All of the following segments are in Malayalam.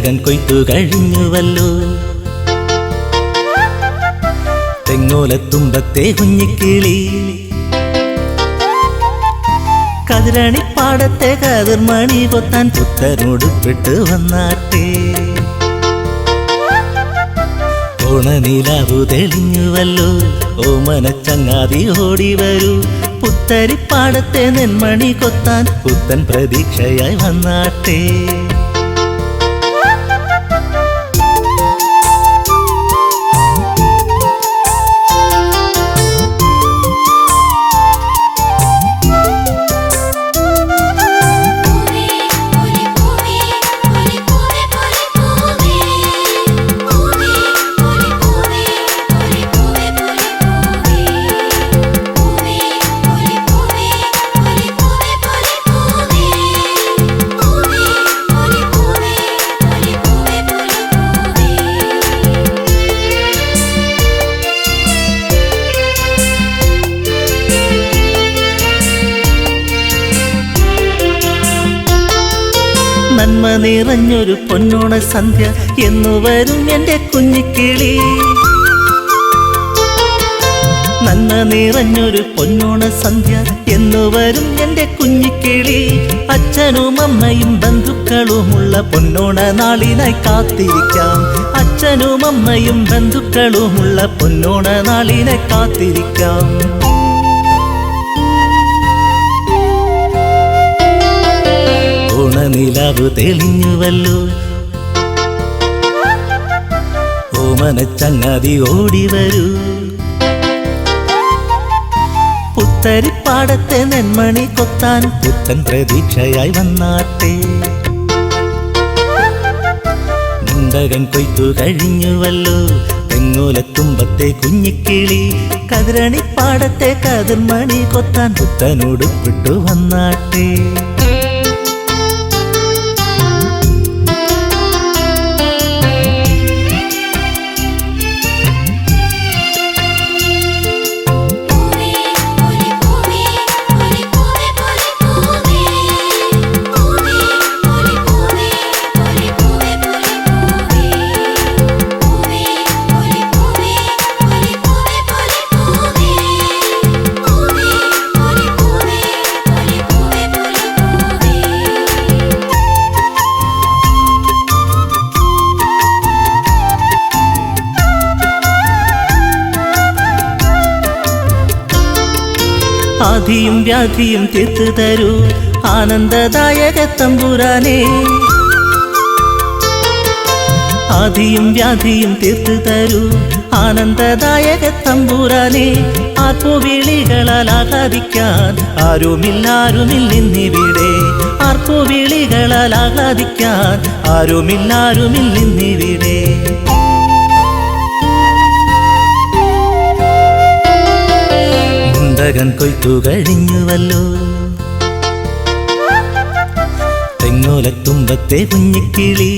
മുണ്ടകൻ കൊയ്ത്തു കഴിഞ്ഞുവല്ലോ. തെങ്ങോലത്തുമ്പത്തെ കുഞ്ഞിക്കിളി. കതിരണിപ്പാടത്തെ കതിർമണി പൊത്താൻ പുത്തനോടുപ്പിട്ട് വന്നാട്ടേ. ഓണനിലാവു തെളിഞ്ഞുവല്ലോ. ഓമന ചങ്ങാതി ഓടി വരൂ. പുത്തരിപ്പാടത്തെ നെന്മണി കൊത്താൻ പുത്തൻ പ്രതീക്ഷയായി വന്നാട്ടെ. നന്മ നിറഞ്ഞൊരു പൊന്നോണ സന്ധ്യ എന്നു വരും എന്റെ കുഞ്ഞിക്കിളി നന്മ നിറഞ്ഞൊരു പൊന്നോണ സന്ധ്യ എന്നു വരും എന്റെ കുഞ്ഞിക്കിളി അച്ഛനും അമ്മയും ബന്ധുക്കളുമുള്ള പൊന്നോണ നാളിനായി കാത്തിരിക്കാം. അച്ഛനും അമ്മയും ബന്ധുക്കളുമുള്ള പൊന്നോണ നാളിനെ കാത്തിരിക്കാം. ഓണനിലാവ് തെളിഞ്ഞുവല്ലോ. ഓമന ചങ്ങാതി ഓടി വരൂ പുത്തരിപ്പാടത്തെ നെന്മണി കൊത്താൻ പുത്തൻ പ്രതീക്ഷയായി വന്നാട്ടെ. മുണ്ടകൻ കൊയ്ത്തു കഴിഞ്ഞുവല്ലോ. തെങ്ങോലത്തുമ്പത്തെ കുഞ്ഞിക്കിളി. കതിരണിപ്പാടത്തെ കതിർമണി കൊത്താൻ പുത്തനോട് വിട്ടു വന്നാട്ടെ. ആധിയും വ്യാധിയും തീർത്തു തരൂ. ആനന്ദദായക തമ്പുരാനേ. ആധിയും വ്യാധിയും തീർത്തു തരൂ. ആനന്ദദായക തമ്പുരാനേ. ആർപ്പുവിളികളാൽ ആഹ്ലാദിക്കാൻ ആരുമില്ലാരുമില്ലിന്നിവിടെ ആർപ്പുവിളികളാൽ ആഹ്ലാദിക്കാൻ ആരുമില്ലാരുമില്ലിന്നിവിടെ മുണ്ടകൻ കൊയ്ത്തു കഴിഞ്ഞുവല്ലോ. തെങ്ങോലത്തുമ്പത്തെ കുഞ്ഞിക്കിളി.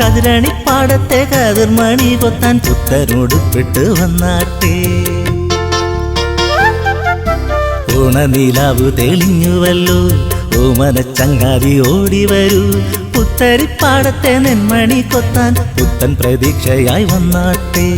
കതിരണിപ്പാടത്തെ കതിർമണി കൊത്താൻ പുത്തനോടുപ്പിട്ട് വന്നാട്ടെ. ഓണനിലാവ് തെളിഞ്ഞുവല്ലോ. ഓമന ചങ്ങാതി ഓടി വരൂ. പുത്തരിപ്പാടത്തെ നെന്മണി കൊത്താൻ പുത്തൻ പ്രതീക്ഷയായി വന്നാട്ടെ.